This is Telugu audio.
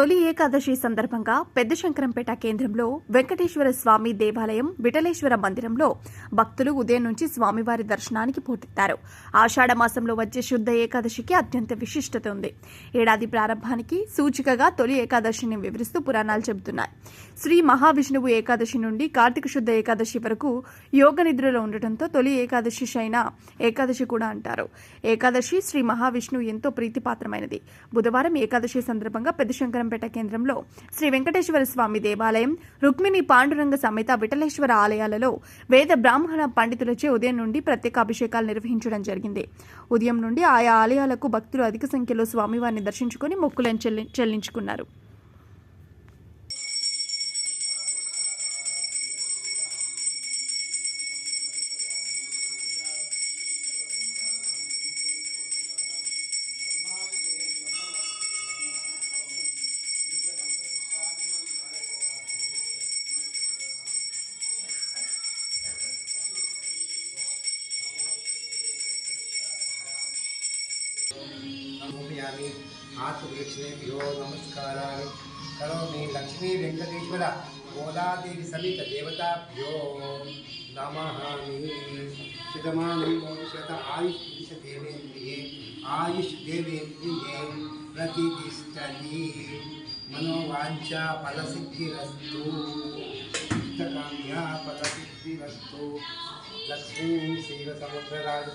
తొలి ఏకాదశి సందర్భంగా పెద్ద శంకరంపేట కేంద్రంలో వెంకటేశ్వర స్వామి దేవాలయం విఠలేశ్వర మందిరంలో భక్తులు ఉదయం నుంచి స్వామివారి దర్శనానికి పోటెత్తారు ఆషాఢ మాసంలో వచ్చే శుద్ధ ఏకాదశికి అత్యంత విశిష్టత ఉంది. ఏడాది ప్రారంభానికి సూచికగా తొలి ఏకాదశిని వివరిస్తూ పురాణాలు చెబుతున్నాయి. శ్రీ మహావిష్ణువు ఏకాదశి నుండి కార్తీక శుద్ధ ఏకాదశి వరకు యోగ నిద్రలో ఉండటంతో తొలి ఏకాదశి అయిన ఏకాదశి కూడా అంటారు. ఏకాదశి శ్రీ మహావిష్ణువు ఎంతో ప్రీతిపాత్రమైనది. బుధవారం ఏకాదశి సందర్భంగా పెద్ద శంకరం శంకరంపేట కేంద్రంలో శ్రీ వెంకటేశ్వర స్వామి దేవాలయం రుక్మిణి పాండురంగ సమేత విఠలేశ్వర ఆలయాలలో వేద బ్రాహ్మణ పండితులచే ఉదయం నుండి ప్రత్యేక అభిషేకాలు నిర్వహించడం జరిగింది. ఉదయం నుండి ఆయా ఆలయాలకు భక్తులు అధిక సంఖ్యలో స్వామివారిని దర్శించుకుని మొక్కులను చెల్లి చెల్లించుకున్నారు. नमोयामी आत्मवृक्षणे भ्यो नमस्काराणि। लक्ष्मी वेङ्कटेश्वर गोलादेवी समित देवताभ्यो नमहामि। चिदमानि भविष्यत आयुष पुरुष देवेन्द्रिये आयुष देवेन्द्रिये प्रतिष्ठति। मनोवाञ्छा फलसिद्धिरस्तु इष्टकाम्या फलसिद्धिरस्तु। लक्ष्मीं शिवसमुद्रराज